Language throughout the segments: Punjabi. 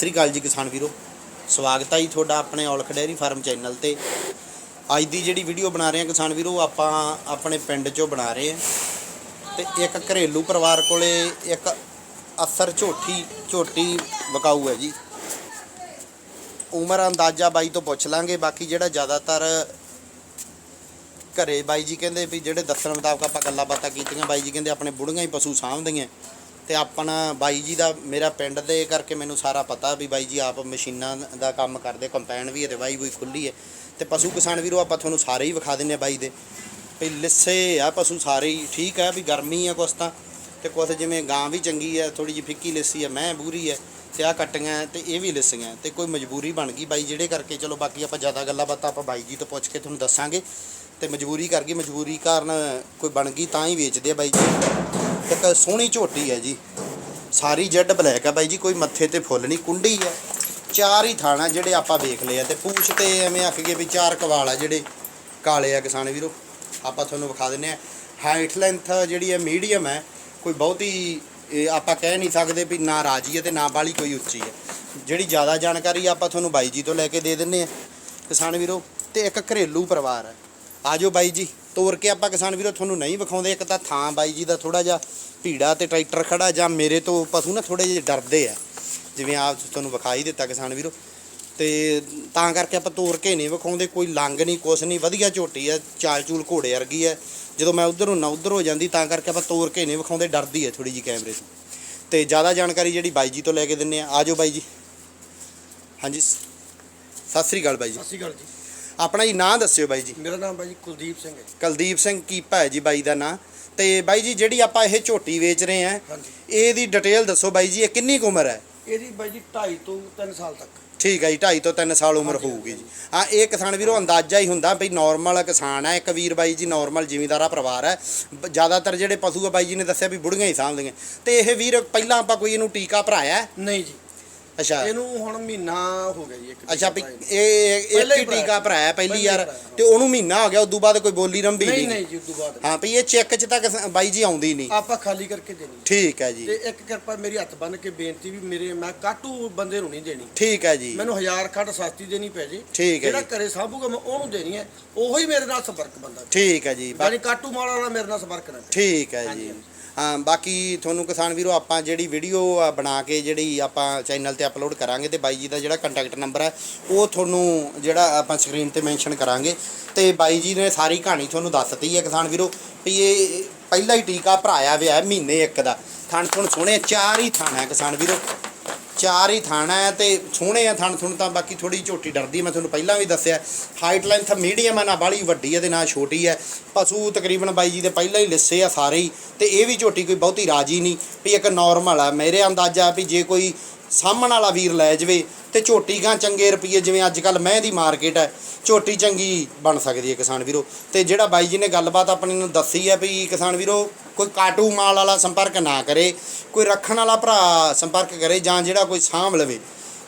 ਸ੍ਰੀ ਅਕਾਲ ਜੀ ਕਿਸਾਨ ਵੀਰੋ। ਸਵਾਗਤ ਹੈ ਜੀ ਤੁਹਾਡਾ ਆਪਣੇ ਔਲਖ ਡੈਰੀ ਫਾਰਮ ਚੈਨਲ ਤੇ। ਅੱਜ ਦੀ ਜਿਹੜੀ ਵੀਡੀਓ ਬਣਾ ਰਹੇ ਹਾਂ ਕਿਸਾਨ ਵੀਰੋ, ਆਪਾਂ ਆਪਣੇ ਪਿੰਡ 'ਚੋਂ ਬਣਾ ਰਹੇ ਹਾਂ ਤੇ ਇੱਕ ਘਰੇਲੂ ਪਰਿਵਾਰ ਕੋਲੇ ਇੱਕ ਅਸਰ ਝੋਟੀ ਝੋਟੀ ਵਕਾਊ ਹੈ ਜੀ। ਉਮਰ ਅੰਦਾਜ਼ਾ ਬਾਈ ਤੋਂ ਪੁੱਛ ਲਾਂਗੇ, ਬਾਕੀ ਜਿਹੜਾ ਜ਼ਿਆਦਾਤਰ ਘਰੇ ਬਾਈ ਜੀ ਕਹਿੰਦੇ ਵੀ ਜਿਹੜੇ ਦੱਸਣ ਮੁਤਾਬਕ ਆਪਾਂ ਗੱਲਾਂ ਬਾਤਾਂ ਕੀਤੀਆਂ, ਬਾਈ ਜੀ ਕਹਿੰਦੇ ਆਪਣੇ ਬੁੜੀਆਂ ਹੀ ਪਸ਼ੂ ਸਾਂਭਦੀਆਂ। ਤੇ ਆਪਣਾ ਬਾਈ ਜੀ ਦਾ ਮੇਰਾ ਪਿੰਡ ਦੇ ਕਰਕੇ ਮੈਨੂੰ ਸਾਰਾ ਪਤਾ ਵੀ ਬਾਈ ਜੀ ਆਪ ਮਸ਼ੀਨਾਂ ਦਾ ਕੰਮ ਕਰਦੇ ਕੰਪੈਨ ਵੀ ਹੈ ਤੇ ਬਾਈ ਵੀ ਖੁੱਲੀ ਹੈ। ਤੇ ਪਸ਼ੂ ਕਿਸਾਨ ਵੀਰੋ, ਆਪਾਂ ਤੁਹਾਨੂੰ ਸਾਰੇ ਹੀ ਵਿਖਾ ਦਿੰਨੇ ਆ ਬਾਈ ਦੇ। ਵੀ ਲਿੱਸੇ ਆ ਪਸ਼ੂ ਸਾਰੇ ਹੀ, ਠੀਕ ਆ ਵੀ ਗਰਮੀ ਆ ਕੁਛ ਤਾਂ, ਤੇ ਕੁਛ ਜਿਵੇਂ ਗਾਂ ਵੀ ਚੰਗੀ ਹੈ ਥੋੜੀ ਜਿਹੀ ਫਿੱਕੀ ਲਿੱਸੀ ਹੈ, ਮੈਂ ਬੂਰੀ ਹੈ, ਤੇ ਆ ਕੱਟੀਆਂ ਤੇ ਇਹ ਵੀ ਲਿਸੀਆਂ ਤੇ ਕੋਈ ਮਜਬੂਰੀ ਬਣ ਗਈ ਬਾਈ ਜਿਹੜੇ ਕਰਕੇ, ਚਲੋ ਬਾਕੀ ਆਪਾਂ ਜ਼ਿਆਦਾ ਗੱਲਾਂ ਬਾਤਾਂ ਆਪਾਂ ਬਾਈ ਜੀ ਤੋਂ ਪੁੱਛ ਕੇ ਤੁਹਾਨੂੰ ਦੱਸਾਂਗੇ, ਤੇ ਮਜਬੂਰੀ ਕਰ ਗਈ, ਮਜਬੂਰੀ ਕਾਰਨ ਕੋਈ ਬਣ ਗਈ ਤਾਂ ਹੀ ਵੇਚਦੇ ਆ ਬਾਈ ਜੀ। ਇੱਕ ਸੋਹਣੀ ਝੋਟੀ ਹੈ ਜੀ। ਸਾਰੀ ਜੈਡ ਬਲੈਕ ਹੈ ਬਾਈ ਜੀ, ਕੋਈ ਮੱਥੇ ਤੇ ਫੁੱਲ ਨਹੀਂ, ਕੁੰਡੀ ਹੈ। ਚਾਰ ਹੀ ਥਾਣਾ ਜਿਹੜੇ ਆਪਾਂ ਵੇਖ ਲਏ ਆ ਤੇ ਪੂਛ ਤੇ ਐਵੇਂ ਆਖੀਏ ਵੀ ਚਾਰ ਕਵਾਲ ਆ ਜਿਹੜੇ ਕਾਲੇ ਆ ਕਿਸਾਨ ਵੀਰੋ। ਆਪਾਂ ਤੁਹਾਨੂੰ ਵਿਖਾ ਦਿੰਨੇ ਆ ਹਾਈਟ ਲੈਂਥ ਜਿਹੜੀ ਹੈ ਮੀਡੀਅਮ ਹੈ, ਕੋਈ ਬਹੁਤੀ, ਇਹ ਆਪਾਂ ਕਹਿ ਨਹੀਂ ਸਕਦੇ ਵੀ ਨਾ ਰਾਜੀ ਹੈ ਤੇ ਨਾ ਬਾਲੀ ਕੋਈ ਉੱਚੀ ਹੈ। ਜਿਹੜੀ ਜ਼ਿਆਦਾ ਜਾਣਕਾਰੀ ਆਪਾਂ ਤੁਹਾਨੂੰ ਬਾਈ ਜੀ ਤੋਂ ਲੈ ਕੇ ਦੇ ਦਿੰਨੇ ਆ, ਕਿਸਾਨ ਵੀਰੋ, ਤੇ ਇੱਕ ਘਰੇਲੂ ਪਰਿਵਾਰ ਹੈ। ਆਜੋ ਬਾਈ ਜੀ, ਤੋਰ ਕੇ ਆਪਾਂ ਕਿਸਾਨ ਵੀਰੋ ਤੁਹਾਨੂੰ ਨਹੀਂ ਵਿਖਾਉਂਦੇ, ਇੱਕ ਤਾਂ ਥਾਂ ਬਾਈ ਜੀ ਦਾ ਥੋੜਾ ਜਿਹਾ ਭੀੜਾ ਤੇ ਟਰੈਕਟਰ ਖੜਾ, ਜਾਂ ਮੇਰੇ ਤੋਂ ਪਸ਼ੂ ਨਾ ਥੋੜੇ ਜਿਹੇ ਡਰਦੇ ਆ। ਜਿਵੇਂ ਆਪ ਤੁਹਾਨੂੰ ਵਿਖਾਈ ਦਿੱਤਾ ਕਿਸਾਨ ਵੀਰੋ। ਤੇ ਤਾਂ ਕਰਕੇ ਆਪਾਂ ਤੋਰ ਕੇ ਨਹੀਂ ਵਿਖਾਉਂਦੇ, ਕੋਈ ਲੰਗ ਨਹੀਂ, ਕੁਛ ਨਹੀਂ, ਵਧੀਆ ਝੋਟੀ ਆ, ਚਾਲ ਚੂਲ ਘੋੜੇ ਵਰਗੀ ਆ। ਜਦੋਂ ਮੈਂ ਉਧਰੋਂ ਨਾ ਉਧਰ ਹੋ ਜਾਂਦੀ, ਤਾਂ ਕਰਕੇ ਆਪਾਂ ਤੋਰ ਕੇ ਨਹੀਂ ਵਿਖਾਉਂਦੇ, ਡਰਦੀ ਹੈ ਥੋੜੀ ਜੀ ਕੈਮਰੇ ਤੋਂ। ਤੇ ਜ਼ਿਆਦਾ ਜਾਣਕਾਰੀ ਜਿਹੜੀ ਬਾਈ ਜੀ ਤੋਂ ਲੈ ਕੇ ਦਿੰਨੇ ਆ, ਆਜੋ ਬਾਈ ਜੀ। ਹਾਂਜੀ, ਸ- ਸਤਿ ਸ੍ਰੀ ਅਕਾਲ ਬਾਈ ਜੀ। ਸਤਿ ਸ਼੍ਰੀ ਅਕਾਲ ਜੀ। ਆਪਣਾ ਜੀ ਨਾਂ ਦੱਸਿਓ ਬਾਈ ਜੀ। ਮੇਰਾ ਨਾਮ ਬਾਈ ਜੀ ਕੁਲਦੀਪ ਸਿੰਘ ਹੈ ਕੁਲਦੀਪ ਸਿੰਘ ਕੀਪਾ ਹੈ ਜੀ ਬਾਈ ਦਾ ਨਾਂ? ਤੇ ਬਾਈ ਜੀ ਜਿਹੜੀ ਆਪਾਂ ਇਹ ਝੋਟੀ ਵੇਚ ਰਹੇ ਆ ਹਾਂਜੀ। ਇਹਦੀ ਡਿਟੇਲ ਦੱਸੋ ਬਾਈ ਜੀ ਇਹ ਕਿੰਨੀ ਕੁ ਉਮਰ ਹੈ? ਇਹਦੀ ਬਾਈ ਜੀ 2.5 ਤੋਂ 3 ਸਾਲ ਤੱਕ। ਠੀਕ ਹੈ ਜੀ 2.5 ਤੋਂ 3 ਸਾਲ ਉਮਰ ਹੋਊਗੀ ਜੀ। ਹਾਂ ਇਹ ਕਿਸਾਨ ਵੀਰੋ ਅੰਦਾਜ਼ਾ ਹੀ ਹੁੰਦਾ ਵੀ ਨਾਰਮਲ ਕਿਸਾਨ ਹੈ ਇੱਕ ਵੀਰ ਬਾਈ ਜੀ ਨਾਰਮਲ ਜ਼ਿਮੀਂਦਾਰਾ ਪਰਿਵਾਰ ਹੈ। ਜ਼ਿਆਦਾਤਰ ਜਿਹੜੇ ਪਸ਼ੂ ਆ ਬਾਈ ਜੀ ਨੇ ਦੱਸਿਆ ਵੀ ਬੁੜੀਆਂ ਹੀ ਸਾਂਭਦੀਆਂ। ਤੇ ਇਹ ਵੀਰ ਪਹਿਲਾਂ ਆਪਾਂ ਕੋਈ ਇਹਨੂੰ ਟੀਕਾ ਭਰਾਇਆ? ਨਹੀਂ ਜੀ। ਅੱਛਾ। ਇਹਨੂੰ ਹੁਣ ਮਹੀਨਾ ਹੋ ਗਿਆ ਜੀ ਇੱਕ ਅੱਛਾ ਵੀ। ਇਹ ਇੱਕ ਪਹਿਲਾਂ ਹੀ ਹੀ ਟੀਕਾ ਭਰਾਇਆ। ਭਰਾਇਆ ਪਹਿਲੀ ਪਹਿਲਾਂ ਹੀ ਯਾਰ ਭਰਾਇਆ। ਤੇ ਉਹਨੂੰ ਮਹੀਨਾ ਹੋ ਗਿਆ ਉਦੋਂ ਬਾਅਦ ਕੋਈ ਬੋਲੀ ਰੰਭੀ ਨਹੀਂ ਨਹੀਂ। ਜੀ ਉਦੋਂ ਬਾਅਦ। ਹਾਂ ਵੀ ਇਹ ਚੈੱਕ 'ਚ ਤਾਂ ਕਿਸਾ- ਬਾਈ ਜੀ ਆਉਂਦੀ ਨਹੀਂ। ਆਪਾਂ ਖਾਲੀ ਕਰਕੇ ਦੇਣੀ ਠੀਕ ਹੈ ਜੀ। ਤੇ ਇੱਕ ਕਿਰਪਾ ਮੇਰੀ ਹੱਥ ਬੰਨ ਕੇ ਬੇਨਤੀ ਵੀ ਮੇਰੇ ਮੈਂ ਕਾਟੂ ਬੰਦੇ ਨੂੰ ਨਹੀਂ ਦੇਣੀ। ਠੀਕ ਹੈ ਜੀ। ਮੈਨੂੰ ਹਜ਼ਾਰ ਖੱਟ ਸਸਤੀ ਦੇਣੀ ਪੈ ਜੇ। ਠੀਕ ਹੈ ਜਿਹੜਾ ਜੀ। ਘਰੇ ਸਾਂਭੂਗਾ ਮੈਂ ਉਹਨੂੰ ਦੇਣੀ ਹੈ। ਉਹੀ ਮੇਰੇ ਨਾਲ ਸੰਪਰਕ ਬੰਦਾ। ਠੀਕ ਹੈ ਜੀ। ਬਾ- ਯਾਨੀ ਕਾਟੂ ਮਾਲ ਵਾਲਾ ਮੇਰੇ ਨਾਲ ਸੰਪਰਕ ਨਾ ਕਰੇ। ਠੀਕ ਹੈ ਜੀ। ਬਾਕੀ ਤੁਹਾਨੂੰ ਕਿਸਾਨ ਵੀਰੋ, ਆਪਾਂ ਜਿਹੜੀ ਵੀਡੀਓ ਬਣਾ ਕੇ ਜਿਹੜੀ ਆਪਾਂ ਚੈਨਲ ਤੇ ਅਪਲੋਡ ਕਰਾਂਗੇ ਤੇ ਬਾਈ ਜੀ ਦਾ ਜਿਹੜਾ ਕੰਟੈਕਟ ਨੰਬਰ ਹੈ ਉਹ ਤੁਹਾਨੂੰ ਜਿਹੜਾ ਆਪਾਂ ਸਕਰੀਨ ਤੇ ਮੈਂਸ਼ਨ ਕਰਾਂਗੇ ਤੇ ਬਾਈ ਜੀ ਨੇ ਸਾਰੀ ਕਹਾਣੀ ਤੁਹਾਨੂੰ ਦੱਸਤੀ ਹੈ ਕਿਸਾਨ ਵੀਰੋ ਵੀ ਇਹ ਪਹਿਲਾ ਹੀ ਟੀਕਾ ਭਰਾਇਆ ਹੋਇਆ ਮਹੀਨੇ ਇੱਕ ਦਾ। ਥਣ ਥਣ ਸੋਹਣੇ ਚਾਰ ਹੀ ਥਣ ਹੈ ਕਿਸਾਨ ਵੀਰੋ। ਚਾਰ ਹੀ ਥਣ ਹੈ ਤੇ ਸੋਹਣੇ ਆ ਥਣ ਥਣ ਤਾਂ ਬਾਕੀ ਥੋੜੀ ਝੋਟੀ ਡਰਦੀ ਮੈਂ ਤੁਹਾਨੂੰ ਪਹਿਲਾਂ ਵੀ ਦੱਸਿਆ। ਹਾਈਟ ਲੈਂਥ ਮੀਡੀਅਮ ਹੈ ਨਾ ਬਾਹਲੀ ਵੱਡੀ ਹੈ ਤੇ ਨਾ ਛੋਟੀ ਹੈ ਪਸ਼ੂ ਤਕਰੀਬਨ ਬਾਈ ਜੀ ਦੇ ਪਹਿਲਾਂ ਹੀ ਲਿੱਸੇ ਆ ਸਾਰੇ ਹੀ, ਤੇ ਇਹ ਵੀ ਝੋਟੀ ਕੋਈ ਬਹੁਤੀ ਰਾਜੀ ਨਹੀਂ ਵੀ ਇੱਕ ਨਾਰਮਲ ਆ। ਮੇਰੇ ਅੰਦਾਜ਼ਾ ਵੀ ਜੇ ਕੋਈ ਸਾਹਮਣ ਵਾਲਾ ਵੀਰ ਲੈ ਜਵੇ ਤੇ ਝੋਟੀ ਗਾਂ ਚੰਗੇ ਰੁਪਏ ਜਿਵੇਂ ਅੱਜ ਕੱਲ ਮੈਂ ਦੀ ਮਾਰਕੀਟ ਹੈ ਝੋਟੀ ਚੰਗੀ ਬਣ ਸਕਦੀ ਹੈ ਕਿਸਾਨ ਵੀਰੋ। ਤੇ ਜਿਹੜਾ ਬਾਈ ਜੀ ਨੇ ਗੱਲਬਾਤ ਆਪਣੀ ਨੂੰ ਦੱਸੀ ਹੈ ਵੀ ਕਿਸਾਨ ਵੀਰੋ ਕੋਈ ਕਾਟੂ ਮਾਲ ਵਾਲਾ ਸੰਪਰਕ ਨਾ ਕਰੇ ਕੋਈ ਰੱਖਣ ਵਾਲਾ ਭਰਾ ਸੰਪਰਕ ਕਰੇ ਜਾਂ ਜਿਹੜਾ ਕੋਈ ਸਾਂਭ ਲਵੇ।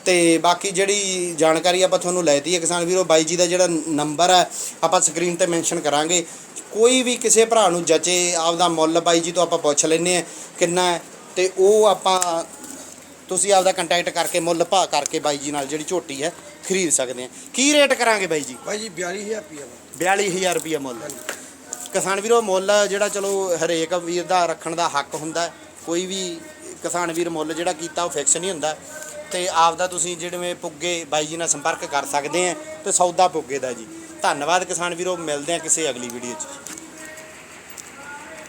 ਤੇ ਬਾਕੀ ਜਿਹੜੀ ਜਾਣਕਾਰੀ ਆਪਾਂ ਤੁਹਾਨੂੰ ਲੈਤੀ ਹੈ ਕਿਸਾਨ ਵੀਰੋ ਬਾਈ ਜੀ ਦਾ ਜਿਹੜਾ ਨੰਬਰ ਹੈ ਆਪਾਂ ਸਕਰੀਨ ਤੇ ਮੈਂਸ਼ਨ ਕਰਾਂਗੇ। ਕੋਈ ਵੀ ਕਿਸੇ ਭਰਾ ਨੂੰ ਜਚੇ ਆਪਦਾ ਮੁੱਲ ਬਾਈ ਜੀ ਤੋਂ ਆਪਾਂ ਪੁੱਛ ਲੈਨੇ ਆ ਕਿੰਨਾ ਹੈ ਤੇ ਉਹ ਆਪਾਂ ਤੁਸੀਂ ਆਪਦਾ ਕੰਟੈਕਟ ਕਰਕੇ ਮੁੱਲ ਭਾ ਕਰਕੇ ਬਾਈ ਜੀ ਨਾਲ ਜਿਹੜੀ ਝੋਟੀ ਹੈ ਖਰੀਦ ਸਕਦੇ ਆ ਕੀ ਰੇਟ ਕਰਾਂਗੇ ਬਾਈ ਜੀ? ਬਾਈ ਜੀ 42000 ਰੁਪਏ 42000 ਰੁਪਏ ਮੁੱਲ। ਕਿਸਾਨ ਵੀਰੋ, ਮੁੱਲ ਜਿਹੜਾ ਚਲੋ ਹਰੇਕ ਵੀਰ ਦਾ ਰੱਖਣ ਦਾ ਹੱਕ ਹੁੰਦਾ ਕੋਈ ਵੀ ਕਿਸਾਨ ਵੀਰ ਮੁੱਲ ਜਿਹੜਾ ਕੀਤਾ ਉਹ ਫਿਕਸ ਨਹੀਂ ਹੁੰਦਾ। ਤੇ ਆਪਦਾ ਤੁਸੀਂ ਜਿਵੇਂ ਪੁੱਗੇ ਬਾਈ ਜੀ ਨਾਲ ਸੰਪਰਕ ਕਰ ਸਕਦੇ ਆ ਤੇ ਸੌਦਾ ਪੁੱਗੇ ਦਾ ਜੀ। ਧੰਨਵਾਦ ਕਿਸਾਨ ਵੀਰੋ, ਮਿਲਦੇ ਆ ਕਿਸੇ ਅਗਲੀ ਵੀਡੀਓ 'ਚ।